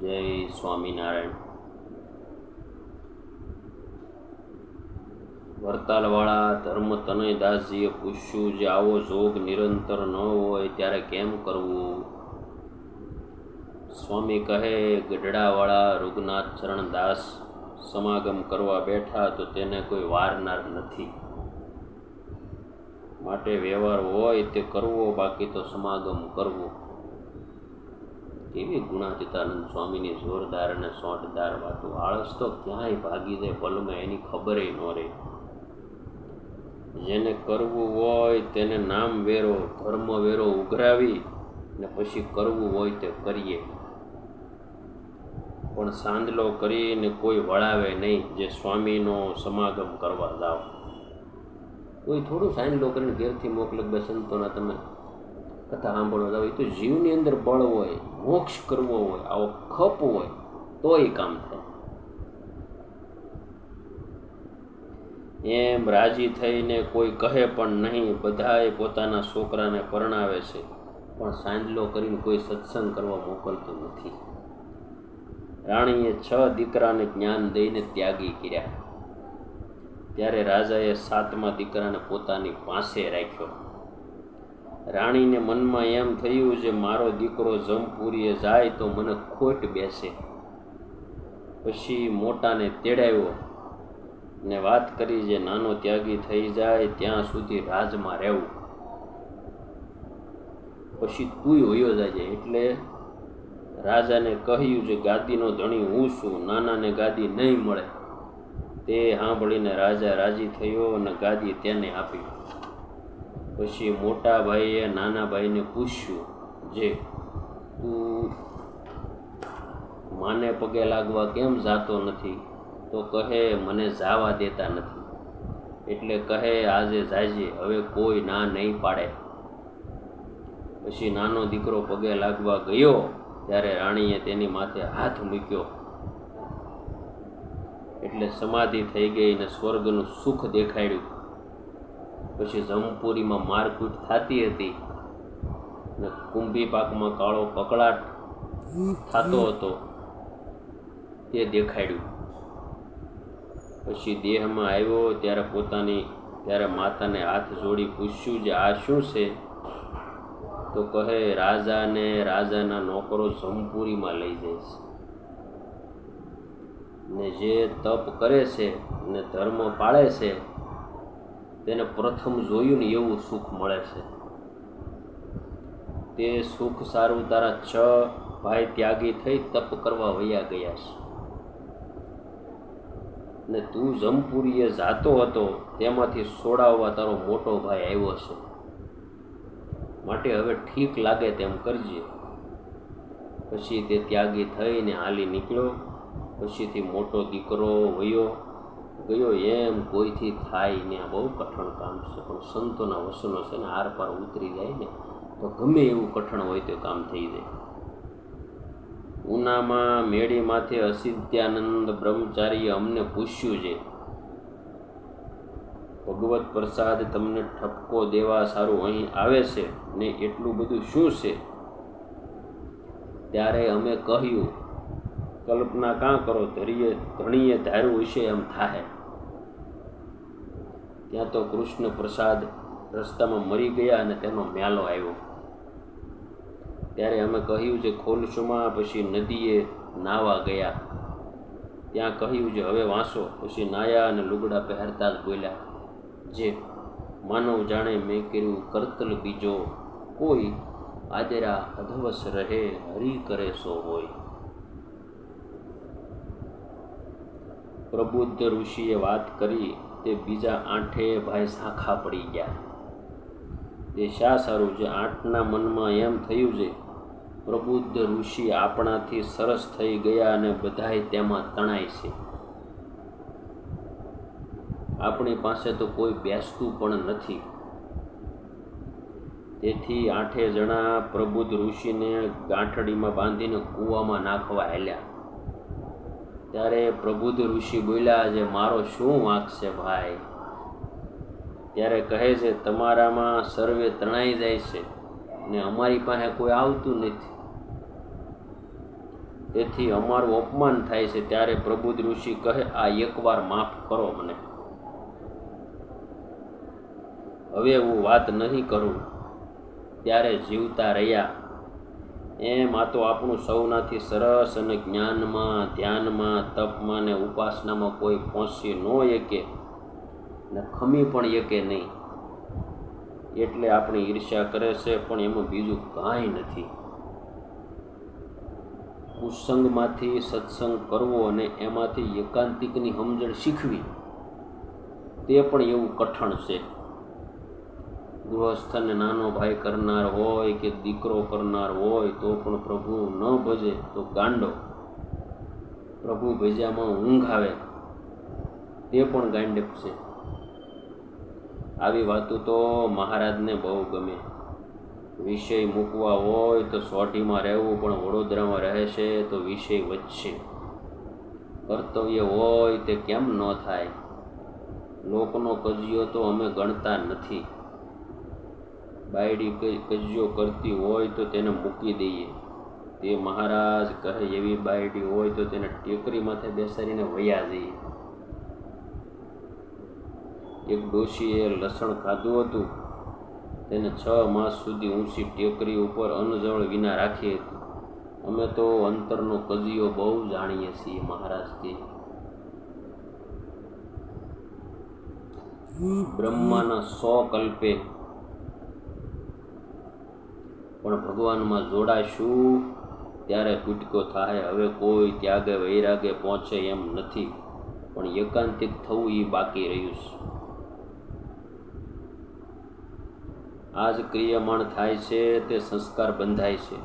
જય સ્વામિનારાયણ. વરતાલવાળા ધર્મ તનયદાસજીએ પૂછ્યું, જે આવો જોગ નિરંતર ન હોય, ત્યારે કેમ કરવું? સ્વામી કહે, ગઢડાવાળા રઘુનાથ ચરણદાસ સમાગમ કરવા બેઠા તો તેને કોઈ વારનાર નથી. માટે વ્યવહાર હોય તે કરવો, બાકી તો સમાગમ કરવો. કેવી ગુણાતીતાનંદ સ્વામીની જોરદાર અને સોંટદાર વાતો. આળસ તો ક્યાંય ભાગી જાય, પલમાં એની ખબરે ન રહે. જેને કરવું હોય તેને નામ વેરો, ધર્મ વેરો ઉઘરાવી ને પછી કરવું હોય તે કરીએ. પણ સાંદલો કરીને કોઈ વળાવે નહીં, જે સ્વામીનો સમાગમ કરવા જાઓ. કોઈ થોડું સાંદલો કરીને ઘેરથી મોકલે બે સંતોના તમે. કથા સાંભળવા જાવ એ તો જીવની અંદર બળ હોય, મોક્ષ કરવો હોય, આવો ખપ હોય તો એ કામ થાય. એમ રાજી થઈને કોઈ કહે પણ નહીં, બધાએ પોતાના છોકરાને પરણાવે છે, પણ સાંજલો કરીને કોઈ સત્સંગ કરવા મોકલતું નથી. રાણીએ છ દીકરાને જ્ઞાન દઈને ત્યાગી કર્યા. ત્યારે રાજાએ સાતમા દીકરાને પોતાની પાસે રાખ્યો. રાણીને મનમાં એમ થયું જે મારો દીકરો જમપુરીએ જાય તો મને ખોટ બેસે. પછી મોટાને તેડાવ્યો ને વાત કરી જે નાનો ત્યાગી થઈ જાય ત્યાં સુધી રાજમાં રહેવું. પછી તું હોયો જાય એટલે રાજાને કહ્યું જે ગાદીનો ધણી હું છું, નાનાને ગાદી નહીં મળે. તે સાંભળીને રાજા રાજી થયો અને ગાદી તેને આપી. પછી મોટા ભાઈએ નાના ભાઈને પૂછ્યું જે, તું માને પગે લાગવા કેમ જાતો નથી? તો કહે, મને જાવા દેતા નથી. એટલે કહે, આજે જાજે, હવે કોઈ ના નહીં પાડે. પછી નાનો દીકરો પગે લાગવા ગયો, ત્યારે રાણીએ તેની માથે હાથ મૂક્યો. એટલે સમાધિ થઈ ગઈ ને સ્વર્ગનું સુખ દેખાડ્યું. પછી જમપુરીમાં મારકૂટ થતી હતી. ને કુંભી પાકમાં કાળો કકળાટ થતો હતો. તે દેખાડ્યું. પછી દેહમાં આવ્યો ત્યારે પોતાની, ત્યારે માતાને હાથ જોડી પૂછ્યું જે આ શું છે? તો કહે, રાજાને, રાજાના નોકરો જમપુરીમાં લઈ જાય છે. ને જે તપ કરે છે, ને ધર્મ પાળે છે તેને પ્રથમ જોયું ને એવું સુખ મળે છે. તે સુખ સારું તારા છ ભાઈ ત્યાગી થઈ તપ કરવા વયા ગયા છે. ને તું જમપુરીએ જાતો હતો તેમાંથી સોડાવવા તારો મોટો ભાઈ આવ્યો છે. માટે હવે ઠીક લાગે તેમ કરજે. પછી તે ત્યાગી થઈને હાલી નીકળ્યો. પછીથી મોટો દીકરો વયો. ગયો એમ કોઈથી થાય ને આ બહુ કઠણ કામ છે. પણ સંતોના વસનો છે ને આર પાર ઉતરી જાય ને, તો ગમે એવું કઠણ હોય તો કામ થઈ જાય. ઉનામાં મેળીમાંથી અસિદ્ધાનંદ બ્રહ્મચારીએ અમને પૂછ્યું છે, ભગવત પ્રસાદ તમને ઠપકો દેવા સારું અહીં આવે છે ને એટલું બધું શું છે? ત્યારે અમે કહ્યું કલ્પના કાં કરો, ધરીએ, ધણીએ ધાર્યું હશે એમ થાય ત્યાં તો કૃષ્ણ પ્રસાદ રસ્તામાં મરી ગયા અને તેનો મ્યાલો આવ્યો. ત્યારે અમે કહ્યું છે ખોલશુમાં, પછી નદીએ નાવા ગયા. ત્યાં કહ્યું છે હવે વાંસો, પછી નાયા અને લુગડા પહેરતા જ બોલ્યા, જે માનવ જાણે મેં કર્યું કરતલ બીજો, કોઈ આદરા અધવસ રહે, હરી કરે સો હોય. પ્રબુદ્ધ ઋષિએ વાત કરી તે બીજા આઠે ભાઈ શાખા પડી ગયા. તે શા સારું છે? આઠના મનમાં એમ થયું છે. પ્રબુદ્ધ ઋષિ આપણાથી સરસ થઈ ગયા અને બધાય તેમાં તણાય છે. આપણી પાસે તો કોઈ બેસતું પણ નથી. તેથી આઠે જણા પ્રબુદ્ધ ઋષિને ગાંઠડીમાં બાંધીને કૂવામાં નાખવા હેલ્યા. ત્યારે પ્રબુદ્ધ ઋષિ બોલ્યા જે મારો શું વાંક છે ભાઈ? ત્યારે કહે છે, તમારામાં સર્વે તણાઈ જાય છે ને અમારી પાસે કોઈ આવતું નથી. તેથી અમારું અપમાન થાય છે, ત્યારે પ્રબુદ્ધ ઋષિ કહે, આ એકવાર માફ કરો મને. હવે હું વાત નહીં કરું, ત્યારે જીવતા રહ્યા એમ આ તો આપણું સૌનાથી સરસ અને જ્ઞાનમાં, ધ્યાનમાં, તપમાં ને ઉપાસનામાં કોઈ પહોંચી ન એકે ને ખમી પણ એકે નહીં. એટલે આપણી ઈર્ષ્યા કરે છે, પણ એમાં બીજું કાંઈ નથી. કુસંગમાંથી સત્સંગ કરવો અને એમાંથી એકાંતિકની સમજણ શીખવી, તે પણ એવું કઠણ છે. ગૃહસ્થને નાનો ભાઈ કરનાર હોય કે દીકરો કરનાર હોય તો પણ પ્રભુ ન ભજે તો ગાંડો. પ્રભુ ભજ્યામાં ઊંઘ આવે, તે પણ ગાંડપ છે આવી વાતો તો મહારાજને બહુ ગમે. વિષય મૂકવા હોય તો સોઢીમાં રહેવું, પણ વડોદરામાં રહે છે તો વિષય વધશે. કર્તવ્ય હોય તે કેમ ન થાય? લોકનો કજિયો તો અમે ગણતા નથી. બાયડી કજ્જો કરતી હોય તો તેને મૂકી દઈએ. તે મહારાજ કહે, એવી બાયડી હોય તો તેને ટેકરી માથે બેસાડીને વયા જઈએ. એક ડોશીએ લસણ ખાધું હતું. તેને છ માસ સુધી ઊંચી ટેકરી ઉપર અન્નજળ વિના રાખી હતી. અમે તો અંતરનો કજિયો બહુ જાણીએ છીએ મહારાજથી. બ્રહ્માના સો કલ્પે પણ ભગવાનમાં જોડાશું. ત્યારે કૂટકો થાય, હવે કોઈ ત્યાગે વૈરાગે પહોંચે એમ નથી. પણ એકાંતિક થવું એ બાકી રહ્યું છે. આ જ ક્રિયામાણ થાય છે, તે સંસ્કાર બંધાય છે.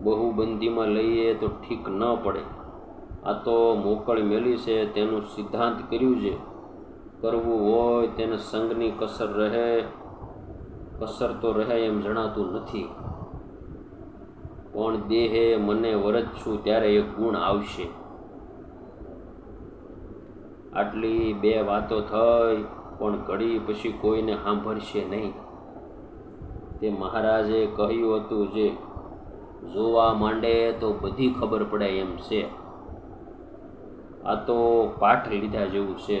બહુબંધીમાં લઈએ તો ઠીક ન પડે. આ તો મોકળ મેલી છે, તેનું સિદ્ધાંત કર્યું છે. કરવું હોય તેને સંઘની કસર રહે, કસર તો રહે એમ જણાતું નથી. પણ દેહે મને વરજ છું ત્યારે એક ગુણ આવશે. આટલી બે વાતો થઈ, પણ ઘડી પછી કોઈને સાંભળશે નહીં. તે મહારાજે કહ્યું હતું જે, જોવા માંડે તો બધી ખબર પડે એમ છે. આ તો પાઠ લીધા જેવું છે.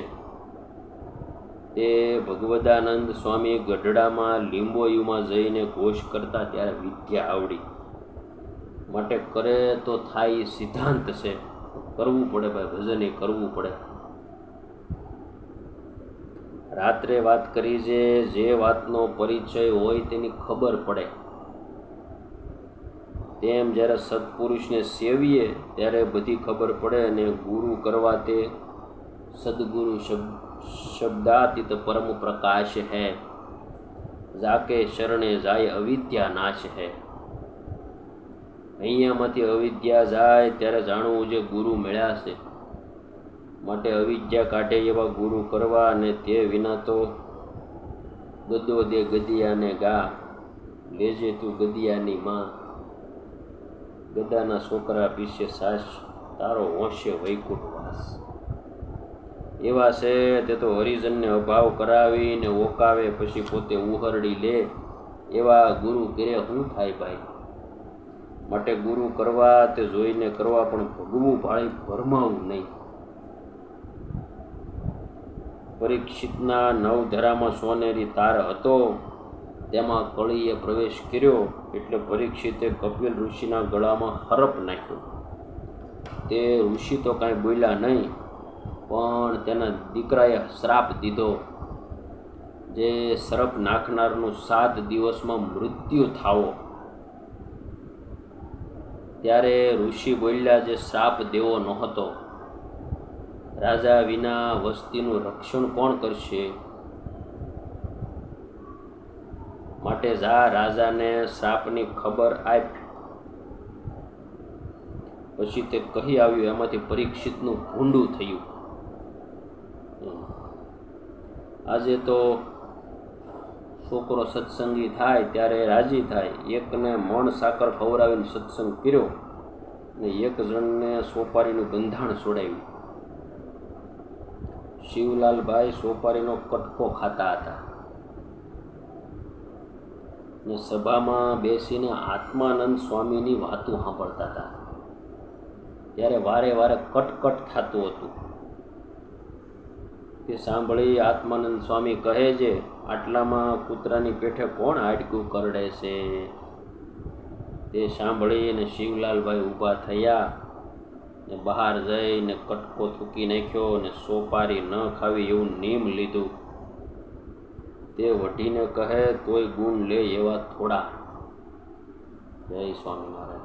તે ભગવદાનંદ સ્વામી ગઢડામાં લીંબોયુમાં જઈને ઘોષ કરતા ત્યારે વિદ્યા આવડી. માટે કરે તો થાય એ સિદ્ધાંત છે. કરવું પડે ભાઈ, ભજન એ કરવું પડે. રાત્રે વાત કરી છે જે વાતનો પરિચય હોય તેની ખબર પડે. તેમ જ્યારે સત્પુરુષને સેવીએ, ત્યારે બધી ખબર પડે અને ગુરુ કરવા તે સદગુરુ શબ્દ શબ્દાતીત પરમ પ્રકાશ હૈ. જાકે શરણે જાય અવિદ્યા નાશ હૈ. અહીંયામાંથી અવિદ્યા જાય ત્યારે જાણવું જે ગુરુ મળ્યા છે. માટે અવિદ્યા કાઢે એવા ગુરુ કરવા અને તે વિના તો ગદો દે ગદિયાને ગા, લેજે તું ગદિયાની માં. ગદાના છોકરા પીછે સાસ, તારો હોંશે વૈકુંઠ વાસ. એવા છે તે તો હરિજનને અભાવ કરાવીને ઓકાવે પછી પોતે ઉહરડી લે. એવા ગુરુ કરે શું થાય ભાઈ? માટે ગુરુ કરવા તે જોઈને કરવા પણ ભગવું ભાળી ભરમાવું નહીં. પરીક્ષિતના નવધરામાં સોનેરી તાર હતો, તેમાં કળીએ પ્રવેશ કર્યો એટલે પરીક્ષિતે કપિલ ઋષિના ગળામાં હરપ નાખ્યો. તે ઋષિ તો કાંઈ બોલ્યા નહીં, પણ તેના દીકરાએ શ્રાપ દીધો. જે સરપ નાખનારનું સાત દિવસમાં મૃત્યુ થાવો. ત્યારે ઋષિ બોલ્યા જે શ્રાપ દેવો નહોતો, રાજા વિના વસ્તીનું રક્ષણ કોણ કરશે? માટે જા રાજાને શ્રાપની ખબર આપ. પછી તે કહી આવ્યું, એમાંથી પરીક્ષિતનું ભૂંડું થયું. આજે તો છોકરો સત્સંગી થાય, ત્યારે રાજી થાય. એકને મણ સાકર ખવડાવીને સત્સંગ કર્યો ને એક જણને સોપારીનું બંધાણ છોડાવ્યું શિવલાલભાઈ સોપારીનો કટકો ખાતા હતા. ને સભામાં બેસીને આત્માનંદ સ્વામીની વાતો સાંભળતા હતા. ત્યારે વારે વારે કટકટ થતું હતું. તે સાંભળી આત્માનંદ સ્વામી કહે છે, આટલામાં કૂતરાની પેઠે કોણ હાડકું કરડે છે? તે સાંભળીને શિવલાલભાઈ ઊભા થયા ને બહાર જઈને કટકો થૂકી નાખ્યો અને સોપારી ન ખાવી એવું નિયમ લીધું. તે વઢીને કહે, તોય ગુણ લે એવા થોડા. જય સ્વામિનારાયણ.